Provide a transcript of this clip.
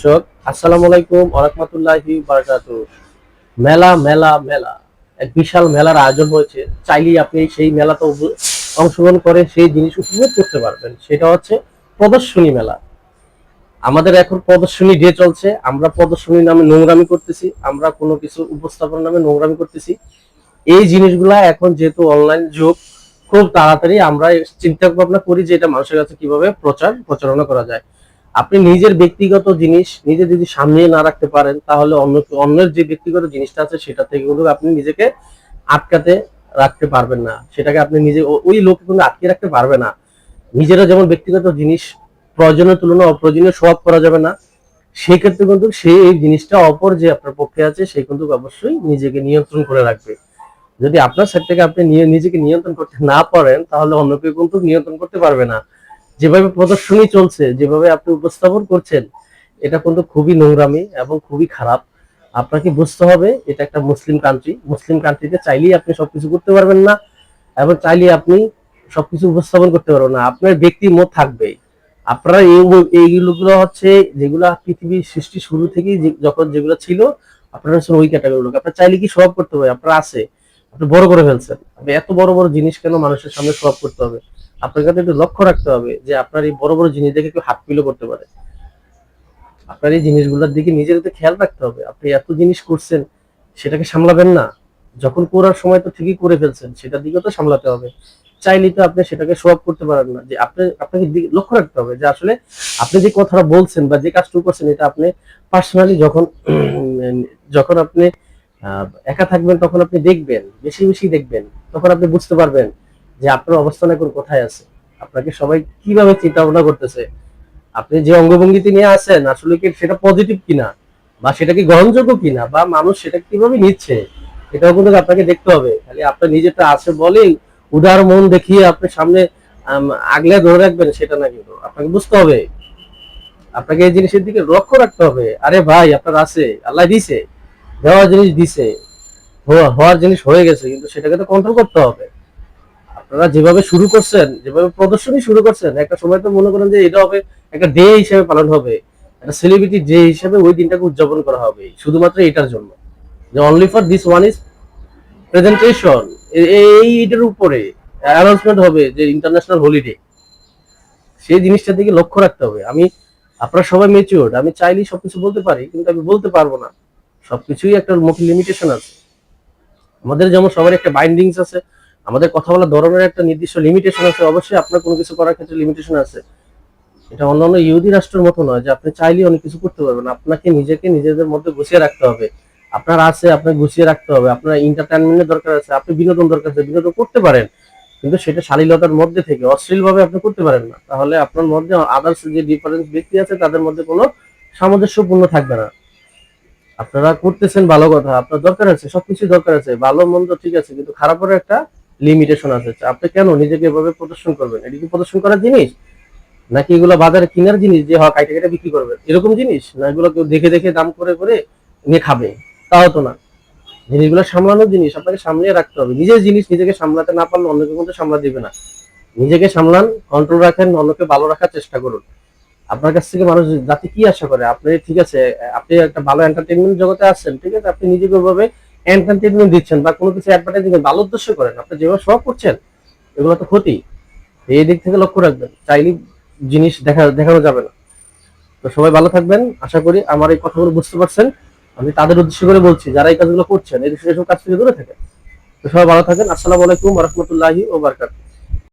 দর্শক, আসসালামু আলাইকুম আরহামতুল্লাহি বারাকাতু মেলা মেলা মেলা। এক বিশাল মেলার আয়োজন হয়েছে। চাইলেই আপনি সেই মেলাতে অংশগ্রহণ করে সেই জিনিস উপভোগ করতে পারবেন। সেটা হচ্ছে প্রদর্শনী মেলা। আমাদের এখন প্রদর্শনী ডে চলছে। আমরা প্রদর্শনী নামে নোংরামি করতেছি। আমরা কোনো কিছু উপস্থাপন নামে নোংরামি করতেছি। এই জিনিসগুলা এখন যেহেতু অনলাইন যুগ, খুব তাড়াতাড়ি আমরা চিন্তা ভাবনা করি যে এটা মানুষের কাছে কীভাবে প্রচার, প্রচারণা করা যায়। আপনি নিজের ব্যক্তিগত জিনিস নিজে যদি সামনে না রাখতে পারেন, তাহলে অন্য অন্যের যে ব্যক্তিগত জিনিসটা আছে সেটা থেকে কিন্তু আপনি নিজেকে আটকাতে রাখতে পারবেন না। সেটাকে আপনি নিজে ওই লোক কিন্তু আটকে রাখতে পারবে না। নিজেরা যেমন ব্যক্তিগত জিনিস প্রয়োজনের তুলনায় অপ্রয়োজনীয় সোয়াব করা যাবে না সেই ক্ষেত্রে কিন্তু সেই এই জিনিসটা অপর যে আপনার পক্ষে আছে, সে কিন্তু অবশ্যই নিজেকে নিয়ন্ত্রণ করে রাখবে। যদি আপনার সাইড থেকে আপনি নিজেকে নিয়ন্ত্রণ করতে না পারেন, তাহলে অন্য কেউ কিন্তু নিয়ন্ত্রণ করতে পারবে না। যেভাবে প্রদর্শনী চলছে, যেভাবে আপনি উপস্থাপন করছেন, এটা কিন্তু খুবই নোংরামি এবং খুবই খারাপ। আপনাকে বুঝতে হবে, এটা একটা মুসলিম কান্ট্রি মুসলিম কান্ট্রিতে চাইলেই আপনি সবকিছু করতে পারবেন না এবং চাইলেই আপনি সবকিছু উপস্থাপন করতে পারবেন না। আপনার ব্যক্তি মত থাকবেই আপনারা এই এইগুলো হচ্ছে যেগুলা পৃথিবীর সৃষ্টি শুরু থেকেই যখন যেগুলো ছিল, আপনারা হচ্ছেন ওই ক্যাটাগরি লোক। আপনার চাইলে কি সব করতে হবে আপনার আছে। আপনি বড় করে ফেলছেন। আপনি এত বড় বড় জিনিস কেন মানুষের সামনে সব করতে হবে? আপনার কাছে একটু লক্ষ্য রাখতে হবে যে আপনার এই বড় বড় জিনিস দেখে কেউ হাত পিলো করতে পারে। আপনার এই জিনিসগুলোর দিকে নিজের একটু খেয়াল রাখতে হবে। আপনি এত জিনিস করছেন, সেটাকে সামলাবেন না। যখন করার সময় তো ঠিকই করে ফেলছেন, সেটার দিকেও তো সামলাতে হবে। চাইলেই তো আপনি সেটাকে শো আপ করতে পারেন না। যে আপনি, আপনাকে লক্ষ্য রাখতে হবে যে আসলে আপনি যে কথাটা বলছেন বা যে কাজটুকু করছেন, এটা আপনি পার্সোনালি যখন যখন আপনি একা থাকবেন, তখন আপনি দেখবেন, বেশি বেশি দেখবেন, তখন আপনি বুঝতে পারবেন যে আপনার অবস্থান এখন কোথায় আছে? আপনাকে সবাই কীভাবে চিন্তা ভাবনা করতেছে? আপনি যে অঙ্গভঙ্গিতে নিয়ে আসেন আসলে কি সেটা পজিটিভ কিনা? বা সেটা কি গ্রহণযোগ্য কিনা? বা মানুষ সেটা কীভাবে নিচ্ছে? এটাও কিন্তু আপনাকে দেখতে হবে। খালি আপনার নিজেরটা আছে বলেই উদার মন দেখিয়ে আপনি সামনে আগলে ধরে রাখবেন, সেটা না কিন্তু। আপনাকে বুঝতে হবে। আপনাকে এই জিনিসের দিকে লক্ষ্য রাখতে হবে। আরে ভাই, আপনার আছে। আল্লাহ দিছে। দেওয়ার জিনিস দিছে। হওয়া- হওয়ার জিনিস হয়ে গেছে, কিন্তু সেটাকে তো কন্ট্রোল করতে হবে। আপনারা যেভাবে শুরু করছেন, যেভাবে প্রদর্শনী শুরু করছেন, একটা সময় তো মনে করেন যে এটা হবে একটা ডে হিসেবে পালন হবে। একটা সেলিব্রিটি ডে হিসেবে ওই দিনটাকে উদযাপন করা হবে, শুধুমাত্র এটার জন্য। যে only for this one is presentation এই এটার উপরে অ্যানাউন্সমেন্ট হবে যে ইন্টারন্যাশনাল হলিডে সেই জিনিসটার দিকে লক্ষ্য রাখতে হবে। আমি, আপনারা সবাই মেচিওর আমি চাইলেই সবকিছু বলতে পারি, কিন্তু আমি বলতে পারব না। সবকিছুই একটা মুখে লিমিটেশন আছে। আমাদের যেমন সবার একটা বাইন্ডিংস আছে আমাদের কথা বলার ধরনের একটা নির্দিষ্ট লিমিটেশন আছে, অবশ্যই আপনার কোনো কিছু করার ক্ষেত্রে লিমিটেশন আছে। এটা অন্যান্য ইহুদি রাষ্ট্রের মতো নয় যে আপনি চাইলেই অনেক কিছু করতে পারবেন। আপনাকে নিজেকে নিজেদের মধ্যে গুছিয়ে রাখতে হবে। আপনার আছে, আপনাকে গুছিয়ে রাখতে হবে। আপনার এন্টারটেনমেন্টের দরকার আছে, আপনি বিনোদন দরকার আছে, বিনোদন করতে পারেন। কিন্তু সেটা শালীলতার মধ্যে থেকে অশ্লীল ভাবে আপনি করতে পারেন না। তাহলে আপনার মধ্যে আদার্স যে ডিফারেন্স ব্যক্তি আছে, তাদের মধ্যে কোনো সামঞ্জস্যপূর্ণ থাকবে না। আপনারা করতেছেন ভালো কথা, আপনার দরকার আছে সবকিছু দরকার আছে, ভালো মন্দ ঠিক আছে, কিন্তু খারাপের একটা লিমিটেশন আছে। আপনি কেন নিজেকে এভাবে প্রদর্শন করবেন? এটা কি প্রদর্শন করার জিনিস? নাকি এগুলো বাজারে কেনার জিনিস যে হক কাইটে কেটে বিক্রি করবে এরকম জিনিস? না এগুলো কেউ দেখে দেখে দাম করে করে নিয়ে খাবে? তাও তো না। জিনিসগুলো সামলানোর জিনিস, আপনাকে সামলিয়ে রাখতে হবে। নিজের জিনিস নিজেকে সামলাতে না পারলে অন্যকে কিন্তু সামলা দিবে না। নিজেকে সামলান কন্ট্রোল রাখেন, অন্যকে ভালো রাখার চেষ্টা করুন। আপনার কাছ থেকে মানুষ যাতে কি আশা করে? আপনি ঠিক আছে, আপনি একটা ভালো এন্টারটেনমেন্ট জগতে আসছেন ঠিক আছে? আপনি নিজেকে ওইভাবে এন্টারটেনমেন্ট দিচ্ছেন বা কোনো কিছু অ্যাডভার্টাইজিং ভালো উদ্দেশ্য করেন, আপনি যেভাবে সব করছেন, এগুলো তো ক্ষতি। এই দিক থেকে লক্ষ্য রাখবেন চাইলে জিনিস দেখা, দেখানো যাবে না। তো সবাই ভালো থাকবেন, আশা করি আমার এই কথাগুলো বুঝতে পারছেন। আমি তাদের উদ্দেশ্য করে বলছি, যারা এই কাজগুলো করছেন এই এসব কাজ থেকে দূরে থাকেন। তো সবাই ভালো থাকেন, আসসালামু আলাইকুম রহমতুল্লাহি ও বারকাত